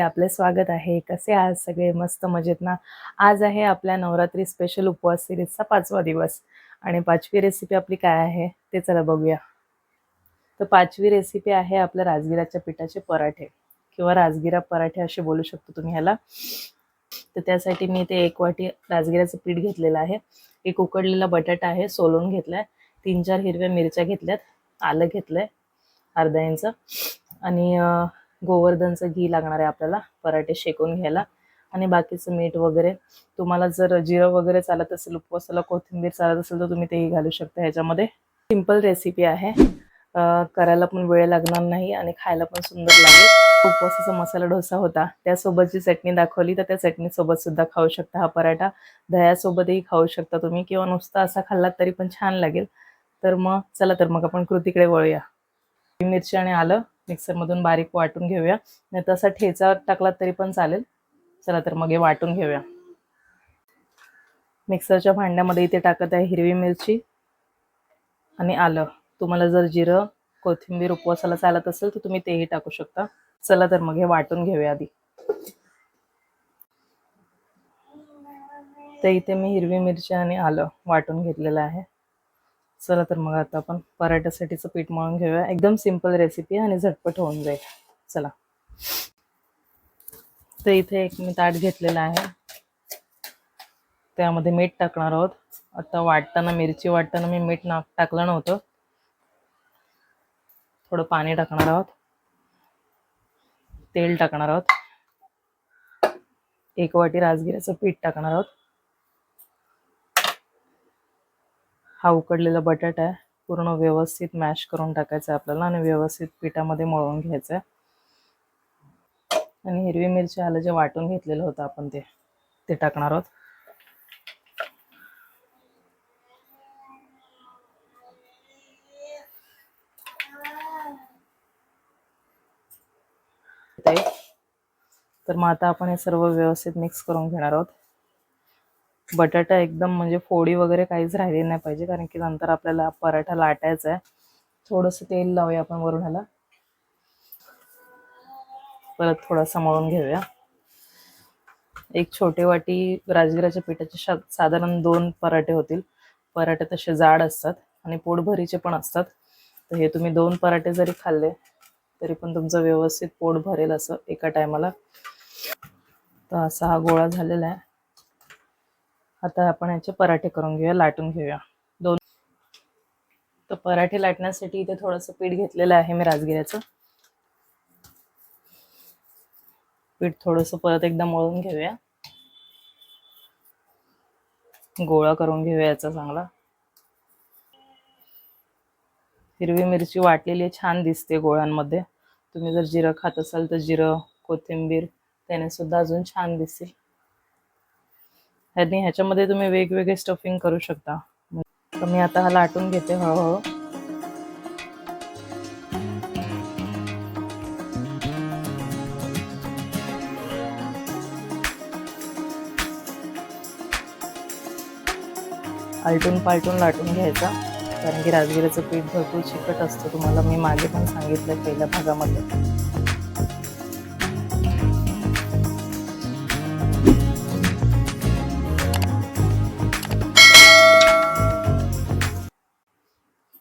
आपले स्वागत आहे. कसे आहात सगळे? मस्त मजेत ना? आज आहे आपल्या नवरात्री स्पेशल उपवास सिरीजचा पाचवा दिवस. आणि पाचवी रेसिपी आपली काय आहे ते चला बघूया. तर पाचवी रेसिपी आहे आपल्या राजगिराच्या पिठाचे पराठे. किंवा राजगिरा पराठे असे बोलू शकतो तुम्ही ह्याला. तर त्यासाठी मी ते एक वाटी राजगिराचं पीठ घेतलेलं आहे. एक उकडलेला बटाटा आहे सोलून घेतलाय. तीन चार हिरव्या मिरच्या घेतल्यात आलं घेतलंय अर्धा इंच. आणि गोवर्धनचं घी लागणार आहे आपल्याला पराठे शेकून घ्यायला. आणि बाकीचं मीठ वगैरे. तुम्हाला जर जिरं वगैरे चालत असेल उपवासाला कोथिंबीर चालत असेल तर तुम्ही तेही घालू शकता ह्याच्यामध्ये. सिंपल रेसिपी आहे. करायला पण वेळ लागणार नाही आणि खायला पण सुंदर लागेल. उपवासाचा मसाला डोसा होता. त्यासोबतची चटणी दाखवली तर त्या चटणीसोबत सुद्धा खाऊ शकता हा पराठा. दह्यासोबतही खाऊ शकता तुम्ही किंवा नुसता असा खाल्लात तरी पण छान लागेल. तर मग चला तर मग आपण कृतीकडे वळूया. मिरची आणि आलं मिक्सरमधून बारीक वाटून घेऊया. नाही तसा ठेचा टाकला तरी पण चालेल. चला तर मग हे वाटून घेऊया. मिक्सरच्या भांड्यामध्ये इथे टाकत आहे हिरवी मिरची आणि आलं. तुम्हाला जर जिरं कोथिंबीर उपवासाला चालत असेल तर तुम्ही तेही टाकू शकता. चला तर मग हे वाटून घेऊया आधी. तर इथे मी हिरवी मिरची आणि आलं वाटून घेतलेलं आहे. चला तर मग आता आपण पराठ्यासाठीचं पीठ मळून घेऊया. एकदम सिंपल रेसिपी आहे आणि झटपट होऊन जाईल. चला. तर इथे एक मी ताट घेतलेलं आहे. त्यामध्ये मीठ टाकणार आहोत. आता वाटताना मिरची वाटताना मी मीठ ना टाकलं नव्हतं. थोडं पाणी टाकणार आहोत. तेल टाकणार आहोत. एक वाटी राजगिऱ्याचं पीठ टाकणार आहोत. हा उकडलेला बटाटा आहे. पूर्ण व्यवस्थित मॅश करून टाकायचा आहे आपल्याला आणि व्यवस्थित पिठामध्ये मळून घ्यायचं आहे. आणि हिरवी मिरची आलं जे वाटून घेतलेलं होतं आपण ते ते टाकणार आहोत. तर मग आता आपण हे सर्व व्यवस्थित मिक्स करून घेणार आहोत. बटाटा एकदम म्हणजे फोडी वगैरे काहीच राहिली नाही पाहिजे कारण की नंतर आपल्याला पराठा लाटायचा आहे. थोडंसं तेल लावूया आपण वरून ह्याला परत थोडासा मळून घेऊया. एक छोटे वाटी राजगिराच्या पिठाचे शा साधारण दोन पराठे होतील. पराठे तसे जाड असतात आणि पोटभरीचे पण असतात. तर हे तुम्ही दोन पराठे जरी खाल्ले तरी पण तुमचं व्यवस्थित पोट भरेल असं एका टायमाला. तर असा हा गोळा झालेला आहे. आता आपण याचे पराठे करून घेऊया लाटून घेऊया. दोन तर पराठे लाटण्यासाठी इथे थोडंसं पीठ घेतलेलं आहे मी राजगिऱ्याचं. पीठ थोडंसं परत एकदा मळून घेऊया. गोळा करून घेऊया याचा चांगला. हिरवी मिरची वाटलेली छान दिसते गोळ्यांमध्ये. तुम्ही जर जिरं खात असाल तर जिरं कोथिंबीर त्याने सुद्धा अजून छान दिसेल ह्यानी ह्याच्यामध्ये तुम्ही वेगवेगळे स्टफिंग करू शकता. तर मी आता हा लाटून घेते हळूहळू. आलटून पालटून लाटून घ्यायचा कारण की राजगिऱ्याचं पीठ भरपूर चिकट असतं तुम्हाला मी मागे पण सांगितलं पहिल्या भागामध्ये.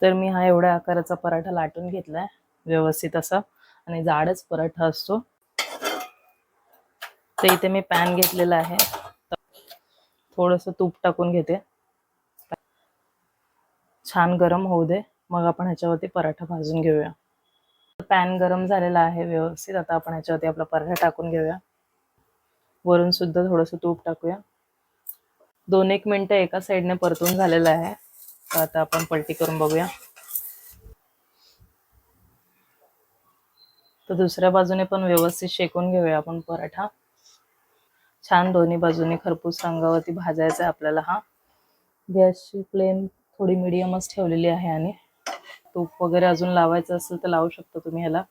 तर मी हा एवढ्या आकाराचा पराठा लाटून घेतलाय व्यवस्थित असा. आणि जाडच पराठा असतो. तर इथे मी पॅन घेतलेला आहे. थोडस तूप टाकून घेते. छान गरम होऊ दे. मग आपण ह्याच्यावरती पराठा भाजून घेऊया. पॅन गरम झालेला आहे व्यवस्थित. आता आपण ह्याच्यावरती आपला पराठा टाकून घेऊया. वरून सुद्धा थोडंसं तूप टाकूया. दोन एक मिनिटं एका साईडने परतून झालेलं आहे. आता आपण पलटी करून बघूया. तर दुसऱ्या बाजूने पण व्यवस्थित शेकून घेऊया आपण पराठा. छान दोन्ही बाजूने खरपूस रंगावरती भाजायचा आहे आपल्याला हा. गॅसची फ्लेम थोडी मिडियमच ठेवलेली आहे आणि तूप वगैरे अजून लावायचं असेल तर लावू शकता तुम्ही ह्याला.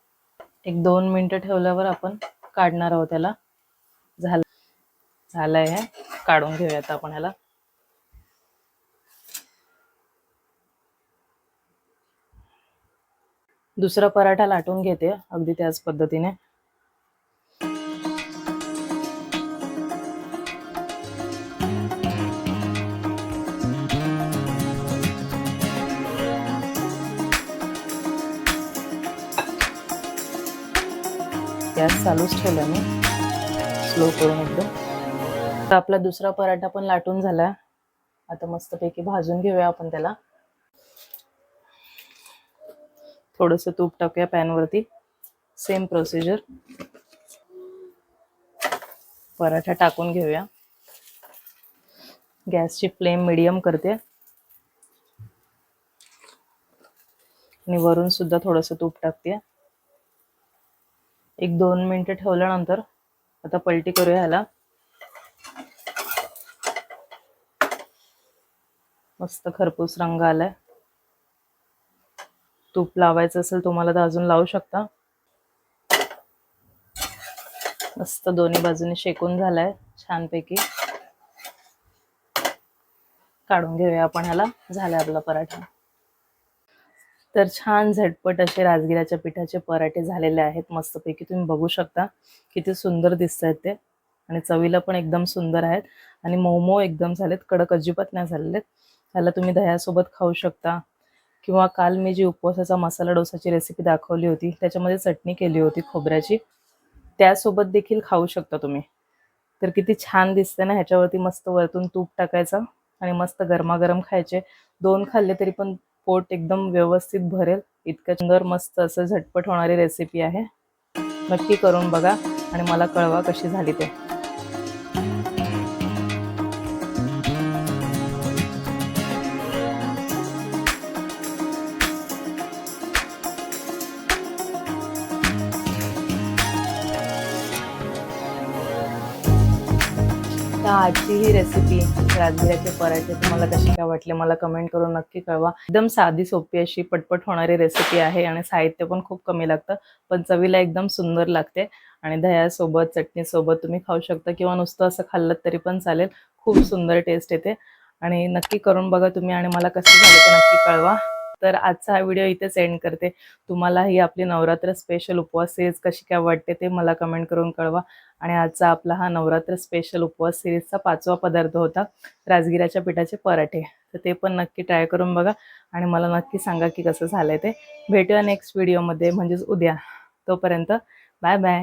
एक दोन मिनटं ठेवल्यावर आपण काढणार आहोत त्याला झालं. झालं आहे काढून घेऊया आता आपण ह्याला. दुसरा पराठा लाटून घेते अगदी त्याच पद्धतीने. गॅस चालूच ठेवला मी. स्लो करून एकदम. आपला दुसरा पराठा पण लाटून झाला. आता मस्तपैकी भाजून घेऊया आपण त्याला. थोडंसं तूप टाकूया पॅनवरती. सेम प्रोसिजर पराठा टाकून घेऊया. गॅसची फ्लेम मिडियम करते. आणि वरून सुद्धा थोडंसं तूप टाकते. एक दोन मिनिटं ठेवल्यानंतर आता पलटी करूया ह्याला. मस्त खरपूस रंग आलाय. तूप लावायचं असेल तुम्हाला तर अजून लावू शकता. मस्त दोन्ही बाजूने शेकून झालाय छानपैकी. काढून घेऊया आपण ह्याला झालाय आपला पराठा. तर छान झटपट असे राजगिराच्या पिठाचे पराठे झालेले आहेत मस्तपैकी तुम्ही बघू शकता. किती सुंदर दिसत आहेत ते. आणि चवीला पण एकदम सुंदर आहेत. आणि मोमो एकदम झालेत कडक अजिबात नाही झालेले ह्याला तुम्ही दह्यासोबत खाऊ शकता. किंवा काल मी जी उपवासाचा मसाला डोसाची रेसिपी दाखवली होती त्याच्यामध्ये चटणी केली होती खोबऱ्याची त्यासोबत देखील खाऊ शकता तुम्ही. तर किती छान दिसते ना ह्याच्यावरती मस्त वरतून तूप टाकायचं आणि मस्त गरमागरम खायचे. दोन खाल्ले तरी पण पोट एकदम व्यवस्थित भरेल. इतकं सुंदर मस्त असं झटपट होणारी रेसिपी आहे. नक्की करून बघा आणि मला कळवा कशी झाली ते. आता आजची ही रेसिपी राजगिराचे पराठे तुम्हाला कशी काय वाटले मला कमेंट करून नक्की कळवा. एकदम साधी सोपी अशी पटपट होणारी रेसिपी आहे आणि साहित्य पण खूप कमी लागतं पण चवीला एकदम सुंदर लागते आणि दह्यासोबत चटणीसोबत तुम्ही खाऊ शकता किंवा नुसतं असं खाल्लं तरी पण चालेल. खूप सुंदर टेस्ट येते आणि नक्की करून बघा तुम्ही आणि मला कसं झालं ते नक्की कळवा. तर आजचा हा व्हिडिओ इथेच एंड करते. तुम्हाला ही आपली नवरात्र स्पेशल उपवास सिरीज कशी काय वाटते ते मला कमेंट करून कळवा. आणि आजचा आपला हा नवरात्र स्पेशल उपवास सिरीजचा पाचवा पदार्थ होता राजगिराच्या पिठाचे पराठे. तर ते पण नक्की ट्राय करून बघा. आणि मला नक्की सांगा की कसं झालंय ते. भेटूया नेक्स्ट व्हिडिओमध्ये म्हणजेच उद्या. तोपर्यंत बाय बाय